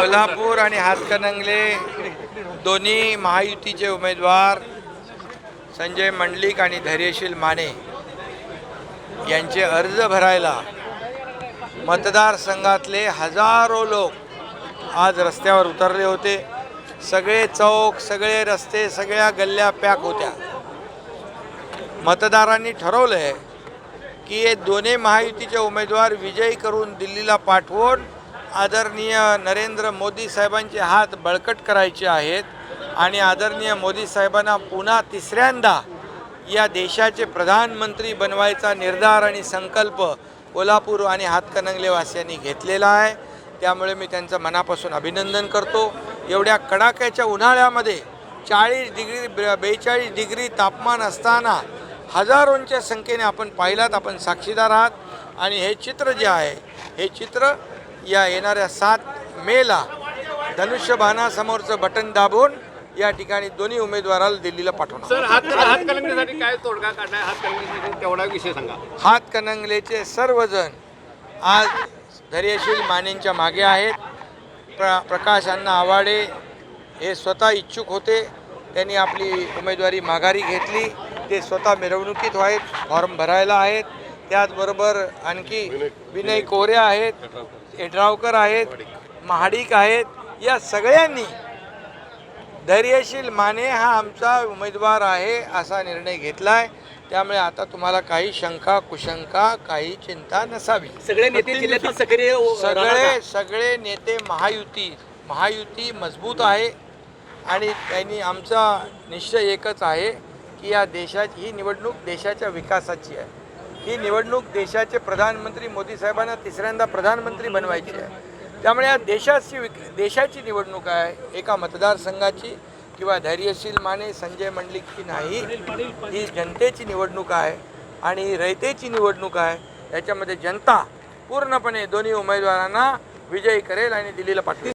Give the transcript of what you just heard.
कोल्हापूर आणि हातकणंगले दोन्ही महायुतीचे उमेदवार संजय मंडलिक आणि धैर्यशील माने यांचे अर्ज भरायला मतदारसंघातले हजारो लोक आज रस्त्यावर उतरले होते. सगळे चौक सगळे रस्ते सगळ्या गल्ल्या पॅक होत्या. मतदारांनी ठरवलं आहे की हे दोन्ही महायुतीचे उमेदवार विजयी करून दिल्लीला पाठवून आदरणीय नरेंद्र मोदी साहेबांचे हात बळकट करायचे आहेत आणि आदरणीय मोदी साहेबांना पुन्हा तिसऱ्यांदा या देशाचे प्रधानमंत्री बनवायचा निर्धार आणि संकल्प कोल्हापूर आणि हातकणंगलेवासियांनी घेतलेला आहे. त्यामुळे मी त्यांचं मनापासून अभिनंदन करतो. एवढ्या कडाक्याच्या उन्हाळ्यामध्ये चाळीस डिग्री बेचाळीस डिग्री तापमान असताना हजारोंच्या संख्येने आपण पाहिलात आपण साक्षीदार आहात. आणि हे चित्र जे आहे हे चित्र या येणाऱ्या सात मेला धनुष्यबाणासमोरचं बटन दाबून या ठिकाणी दोन्ही उमेदवाराला दिल्लीला पाठवणार. सर हात हातकलंगडीसाठी काय तोडगा काढलाय? हातकलंगडीसाठी तेवढा विषय सांगा. हातकणंगलेचे सर्वजण आज धैर्यशील मानेंच्या मागे आहेत. प्र प्रकाश अण्णा आवाडे हे स्वतः इच्छुक होते. त्यांनी आपली उमेदवारी माघारी घेतली. ते स्वतः मिरवणुकीत आहेत फॉर्म भरायला आहेत. त्याचबरोबर आणखी विनय कोरे आहेत एड्रावकर आहेत महाडिक आहेत या सगळ्यांनी धैर्यशील माने हा आमचा उमेदवार आहे असा निर्णय घेतला आहे त्यामुळे आता तुम्हाला काही शंका कुशंका काही चिंता नसावी. सगळे नेते सगळे सगळे नेते महायुती महायुती मजबूत आहे आणि त्यांनी आमचा निश्चय एकच आहे की या देशाची ही निवडणूक देशाच्या विकासाची आहे. ही निवडणूक देशाचे प्रधानमंत्री मोदी साहेबांना तिसऱ्यांदा प्रधानमंत्री बनवायची आहे. त्यामुळे या देशाची विक देशाची निवडणूक आहे एका मतदारसंघाची किंवा धैर्यशील माने संजय मंडलिकची नाही ही जनतेची निवडणूक आहे आणि ही रयतेची निवडणूक आहे. याच्यामध्ये जनता पूर्णपणे दोन्ही उमेदवारांना विजयी करेल आणि दिल्लीला पाठवेल.